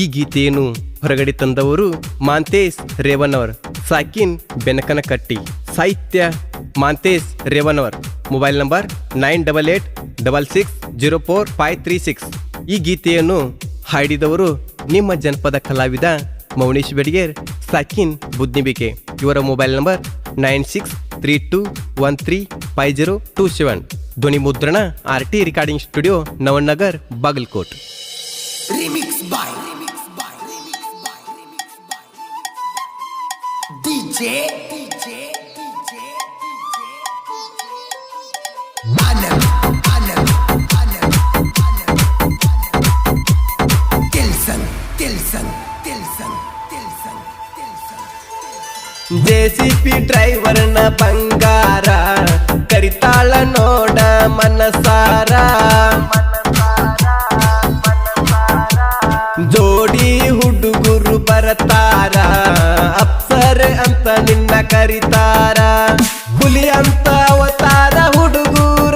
ಈ ಗೀತೆಯನ್ನು ಹೊರಗಡೆ ತಂದವರು ಮಾಂತೇಶ್ ರೇವನವರ್ ಸಾಕಿನ್ ಬೆನಕನಕಟ್ಟಿ. ಸಾಹಿತ್ಯ Mantesh Revanavar mobile number nine double eight double six zero four five three six. ಈ ಗೀತೆಯನ್ನು ಹಾಡಿದವರು ನಿಮ್ಮ ಜನಪದ ಕಲಾವಿದ ಮೌನೇಶ್ ಬೆಡಿಗೇರ್, ಸಾಕಿನ್ ಬುದ್ನಿಬಿಕೆ. ಇವರ mobile number nine six three two one three five zero two seven. ಧ್ವನಿ ಮುದ್ರಣ R T recording studio Navanagar Bagalkot. Remix by Remix by Remix by Remix by DJ DJ DJ Anand Anand Anand Anand Tilson Tilson Tilson Tilson Tilson J C P ಡ್ರೈವರ್ನ ಬಂಗಾರ ಕರಿತಾಳ ನೋಡ ಮನಸಾರ ಬರತಾರ? ಅಪ್ಸರ್ ಅಂತ ನಿನ್ನ ಕರಿತಾರ? ಹುಲಿ ಅಂತ ಅವತಾರ ಹುಡುಗೂರ?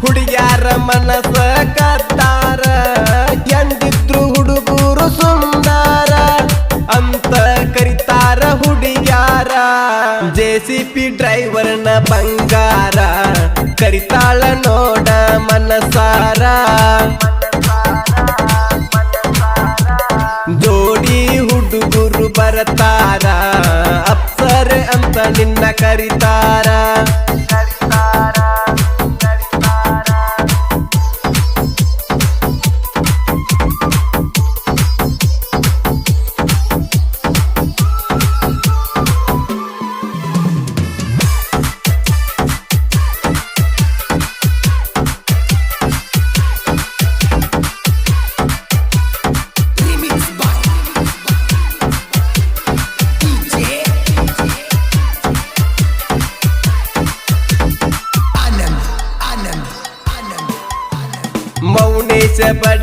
ಹುಡುಗ್ಯಾರ ಮನಸ್ಸ ಕತ್ತಾರ ಎಂದಿದ್ರು ಹುಡುಗೂರು ಸುಂದರ? ಅಂತ ಕರಿತಾರ ಹುಡುಗ್ಯಾರ. ಜೆ ಸಿ ಪಿ ಡ್ರೈವರ್ನ ಬಂಗಾರ ಬರತಾರ ಅಪ್ಸರೆ ಅಂತ ನಿನ್ನ ಕರಿತಾರ ಮೌನೇಶ ಬಡಿಗೆರ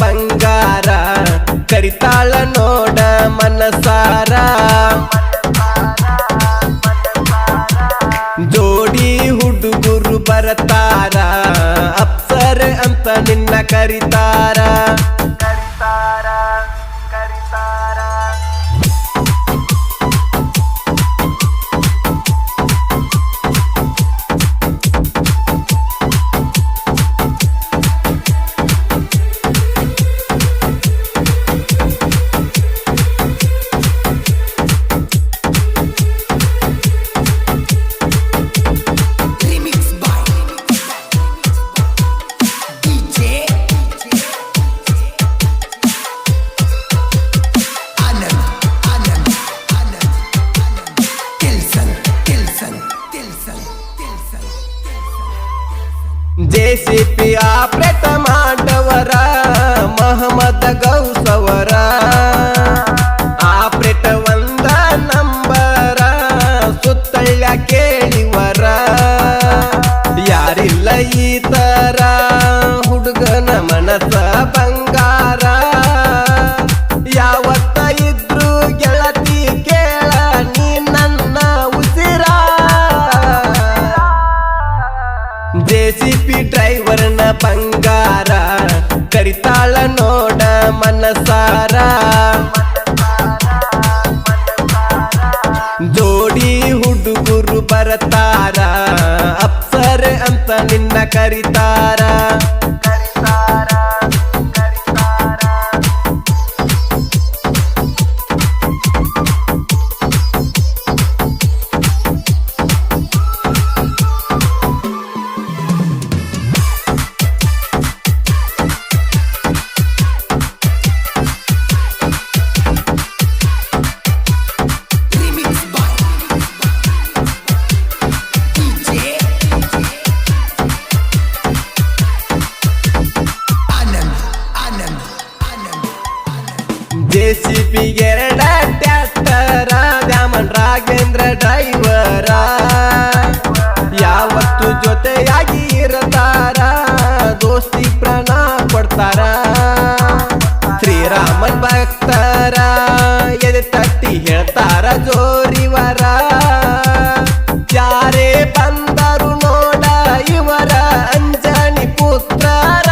ಬಂಗಾರ ಕರಿತಾಳ ನೋಡ ಮನಸಾರ. ಜೋಡಿ ಹುಡುಗರು ಬರತಾರ ಅಪ್ಸರ ಅಂತ ನಿನ್ನ ಕರಿತಾರ. ಜೆ ಸಿ ಪಿ ಆಪ್ರೇಟ ಮಾಡವರ, ಮಹಮ್ಮದ ಗೌಸವರ. ಆಪ್ರೇಟ ಒಂದ ನಂಬರ, ಸುತ್ತಳ್ಳ ಕೇಳಿವರ. ಯಾರಿಲ್ಲ ಈ ತರ ಹುಡುಗನ ಮನಸ ಮನಸಾರ. ಜೋಡಿ ಹುಡುಗರು ಬರತಾರ. ಅಪ್ಸರೆ ಅಂತ ನಿನ್ನ ಕರಿತಾರ. ದೋಸ್ತಿ ಪ್ರಾಣ ಕೊಡ್ತಾರ. ಶ್ರೀರಾಮನ್ ಭಕ್ತರ ಎದೆ ತಟ್ಟಿ ಹೇಳ್ತಾರ ಜೋರಿವರ ಯಾರೇ ಬಂದರು ನೋಡ ಇವರ ಅಂಜನಿ ಪುತ್ರರ.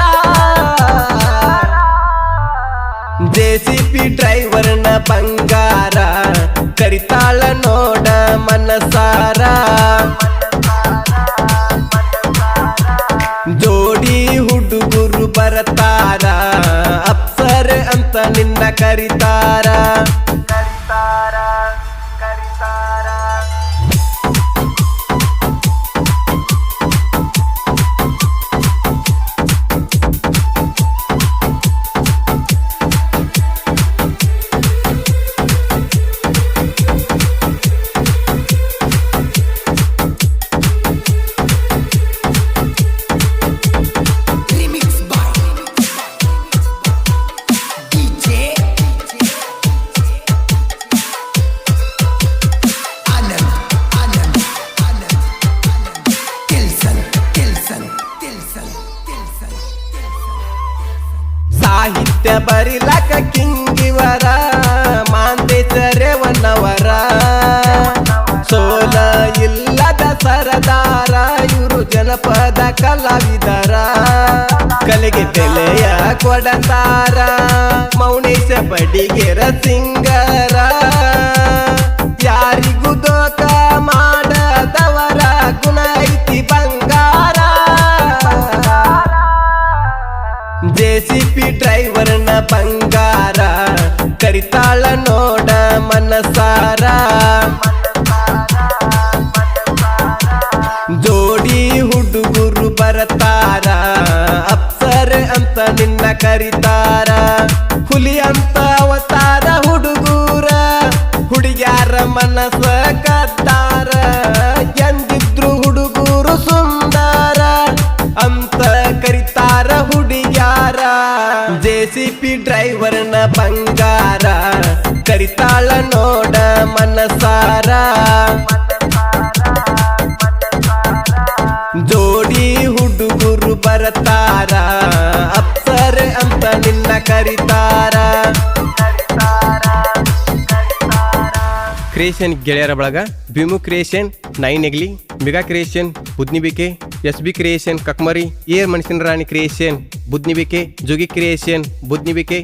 ಜೆ ಸಿ ಪಿ ಡ್ರೈವರ್ನ ಬಂಗಾರ, ಕರಿತಾಳ ನೋಡ ನಿನ್ನ ಕರಿತಾರ Remix ಕಲಾವಿದರ ಕಲೆಗೆ ಬೆಲೆಯ ಕೊಡತಾರ. ಮೌನೇಶ ಬಡಿಗೆರ ಸಿಂಗರ ಯಾರಿಗೂ ದೋಕ ಮಾಡದವರ ಗುಣ ಐತಿ ಬಂಗಾರ. ಜೆಸಿಪಿ ಡ್ರೈವರ್ನ ಬಂಗಾರ, ಕರಿತಾಳ ನೋಡ ಮನಸಾರ. ಬರತಾರ ಅಪ್ಸರ್ ಅಂತ ನಿನ್ನ ಕರಿತಾರ. ಹುಲಿ ಅಂತ ಅವತಾರ ಹುಡುಗೂರ, ಹುಡುಗ್ಯಾರ ಮನಸ್ಸ ಕತ್ತಾರ ಎಂದಿದ್ರು ಹುಡುಗೂರು ಸುಂದರ, ಅಂತ ಕರಿತಾರ ಹುಡುಗ್ಯಾರ. ಜೆ ಸಿ ಪಿ ಡ್ರೈವರ್ನ ಬಂಗಾರ, ಕರಿತಾಳ ನೋಡ ಮನಸಾರ ಕರಿತಾರ. ಕ್ರಿಯೇಷನ್ ಗೆಳೆಯರ ಬಳಗ, Bhimu creation nine ಎಗ್ಲಿ mega creation, Budnibike S B creation, Kakmari, air ಮನುಷ್ಯನ Rani creation, Budnibike, Jugi creation, Budnibike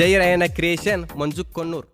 Jai Rayanna creation, Manju Konnur